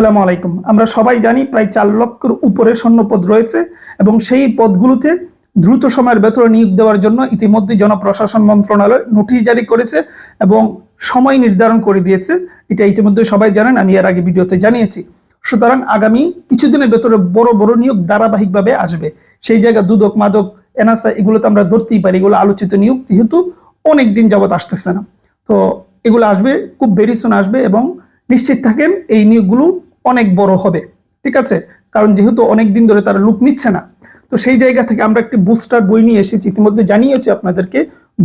আসসালামু আলাইকুম। আমরা সবাই জানি প্রায় চার লক্ষের উপরে স্বর্ণপদ রয়েছে এবং সেই পদগুলোতে দ্রুত সময়ের ভেতরে নিয়োগ দেওয়ার জন্য ইতিমধ্যে জনপ্রশাসন মন্ত্রণালয় নোটিশ জারি করেছে এবং সময় নির্ধারণ করে দিয়েছে। এটা ইতিমধ্যে সবাই জানেন, আমি এর আগে ভিডিওতে জানিয়েছি। সুতরাং আগামী কিছুদিনের ভেতরে বড় বড় নিয়োগ ধারাবাহিকভাবে আসবে। সেই জায়গা দুদক, মাদক এনআসা এগুলোতে আমরা ধরতেই পারি, এগুলো আলোচিত নিয়োগ যেহেতু অনেক দিন যাবত আসতেছে না। তো এগুলো আসবে, খুব বেরিসন আসবে এবং নিশ্চিত থাকেন এই নিয়োগগুলো অনেক বড় হবে, ঠিক আছে? কারণ যেহেতু অনেক দিন ধরে তারা লুক নিচ্ছে না। তো সেই জায়গা থেকে আমরা একটি বুস্টার বই নিয়ে এসেছি। ইতিমধ্যে জানিয়েছি আপনাদেরকে,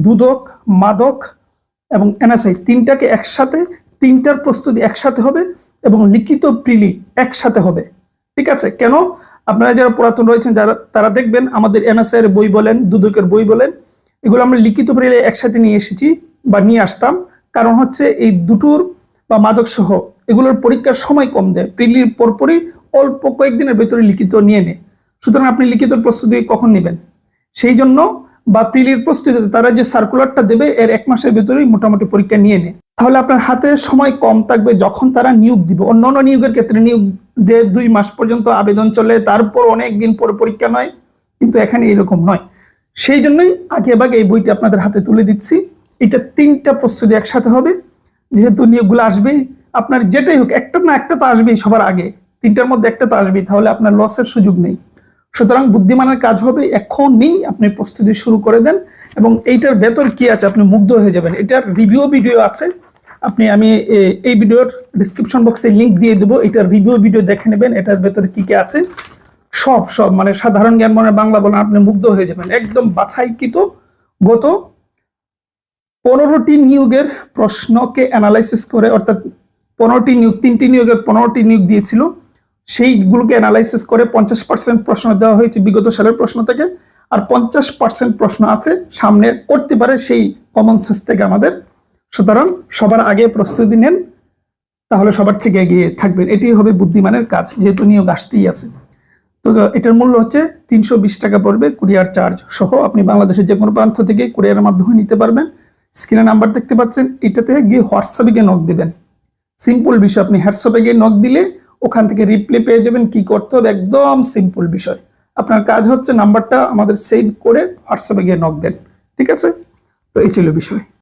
দুদক, মাদক এবং এনএসআই তিনটাকে একসাথে, তিনটার প্রস্তুতি একসাথে হবে এবং লিখিত প্রিলি একসাথে হবে, ঠিক আছে? কেন? আপনারা যারা পুরাতন রয়েছেন, যারা, তারা দেখবেন আমাদের এনএসআই এর বই বলেন, দুদকের বই বলেন, এগুলো আমরা লিখিত প্রিলি একসাথে নিয়ে এসেছি বা নিয়ে আসতাম। কারণ হচ্ছে এই দুটোর বা মাদক সহ এগুলোর পরীক্ষার সময় কম দেয়। প্রিলির পরপরই অল্প কয়েকদিনের ভেতরে লিখিত নিয়ে নেয়। সুতরাং আপনি লিখিত প্রস্তুতি কখন নেবেন? সেই জন্য বা প্রিলির প্রস্তুতিতে তারা যে সার্কুলারটা দেবে, এর এক মাসের ভেতরেই মোটামুটি পরীক্ষা নিয়ে নেয়। তাহলে আপনার হাতে সময় কম থাকবে যখন তারা নিয়োগ দিবে। অন্যান্য নিয়োগের ক্ষেত্রে নিয়োগ দিয়ে দুই মাস পর্যন্ত আবেদন চলে, তারপর অনেক দিন পরে পরীক্ষা নয়। কিন্তু এখানে এরকম নয়। সেই জন্যই আগে ভাগে এই বইটি আপনাদের হাতে তুলে দিচ্ছি। এটা তিনটা প্রস্তুতি একসাথে হবে। যেহেতু নিয়োগগুলো আসবেই আপনার যেটাই হোক, একটা না একটা তো আসবেই সবার আগে। তিনটার মধ্যে একটা তো আসবেই, তাহলে আপনার লসের সুযোগ নেই। সুতরাং বুদ্ধিমানের কাজ হবে, এখনই আপনি প্রস্তুতি শুরু করে দেন এবং এইটার ভেতর কি আছে আপনি মুগ্ধ হয়ে যাবেন। এটার রিভিউ ভিডিও আছে। আপনি, আমি এই ভিডিওর ডিসক্রিপশন বক্সে লিংক দিয়ে দেবো। এটার রিভিউ ভিডিও দেখে নেবেন, এটার ভেতরে কী কী আছে। সব সব মানে সাধারণ জ্ঞান মনে বাংলা বলেন, আপনি মুগ্ধ হয়ে যাবেন। একদম বাছাইকৃত গত পনেরোটি নিয়োগের প্রশ্নকে অ্যানালাইসিস করে, অর্থাৎ পনেরোটি নিয়োগ, তিনটি নিয়োগের পনেরোটি নিয়োগ দিয়েছিল। সেইগুলোকে অ্যানালাইসিস করে পঞ্চাশ পার্সেন্ট প্রশ্ন দেওয়া হয়েছে বিগত সালের প্রশ্ন থেকে। আর পঞ্চাশ পার্সেন্ট প্রশ্ন আছে, সামনে করতে পারে সেই কমন সেন্স থেকে আমাদের। সুতরাং সবার আগে প্রস্তুতি নেন, তাহলে সবার থেকে এগিয়ে থাকবেন। এটি হবে বুদ্ধিমানের কাজ, যেহেতু নিয়োগ আসতেই আছে। তো এটার মূল্য হচ্ছে তিনশো বিশ টাকা পড়বে কুরিয়ার চার্জ সহ। আপনি বাংলাদেশের যে কোনো প্রান্ত থেকে কুরিয়ারের মাধ্যমে নিতে পারবেন। স্ক্রিনে নাম্বার দেখতে পাচ্ছেন, এটাতে গিয়ে হোয়াটসঅ্যাপে গিয়ে নক দিবেন। সিম্পল বিষয়, আপনি হোয়াটসঅ্যাপে গিয়ে নক দিলে ওখান থেকে রিপ্লে পেয়ে যাবেন। কি করতে হবে? একদম সিম্পল বিষয়। আপনার কাজ হচ্ছে নাম্বারটা আমাদের সেভ করে হোয়াটসঅ্যাপে গিয়ে নক দেন। ঠিক আছে? তো এই ছিল বিষয়।